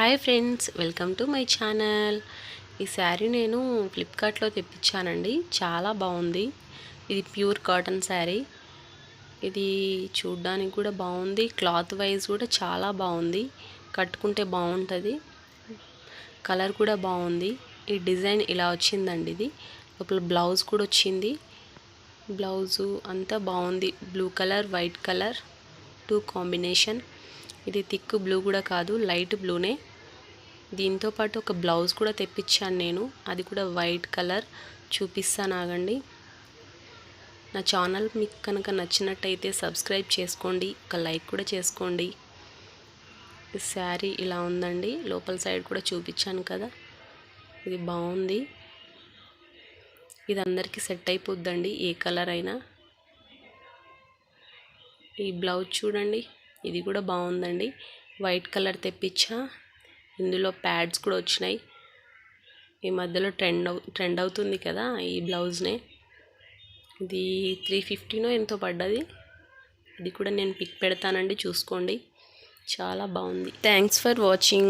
Hi friends welcome to my channel ఈ శారీ నేను ఫ్లిప్కార్ట్లో తెప్పించానండి. చాలా బాగుంది. ఇది ప్యూర్ కాటన్ శారీ. ఇది చూడ్డానికి కూడా బాగుంది. క్లాత్ వైజ్ కూడా చాలా బాగుంది. కట్టుకుంటే బాగుంటుంది. కలర్ కూడా బాగుంది. ఈ డిజైన్ ఇలా వచ్చిందండి ఇది. లోపల బ్లౌజ్ కూడా వచ్చింది. బ్లౌజు అంతా బాగుంది. Blue colour white colour two combination ఇది థిక్ బ్లూ కూడా కాదు లైట్ బ్లూనే. దీంతో పాటు ఒక బ్లౌజ్ కూడా తెప్పించాను నేను. అది కూడా వైట్ కలర్. చూపిస్తాను ఆగండి. నా ఛానల్ మీకు కనుక నచ్చినట్టయితే సబ్స్క్రైబ్ చేసుకోండి ఒక లైక్ కూడా చేసుకోండి. ఈ శారీ ఇలా ఉందండి లోపల సైడ్ కూడా చూపించాను కదా. ఇది బాగుంది. ఇది అందరికీ సెట్ అయిపోద్దండి ఏ కలర్ అయినా. ఈ బ్లౌజ్ చూడండి. ఇది కూడా బాగుందండి. వైట్ కలర్ తెప్పించా. ఇందులో ప్యాడ్స్ కూడా వచ్చినాయి. ఈ మధ్యలో ట్రెండ్ అవు ట్రెండ్ అవుతుంది కదా ఈ బ్లౌజ్నే. ఇది త్రీ ఫిఫ్టీనో ఎంతో పడ్డది. ఇది కూడా నేను పిక్ పెడతానండి చూసుకోండి. చాలా బాగుంది. Thanks for watching.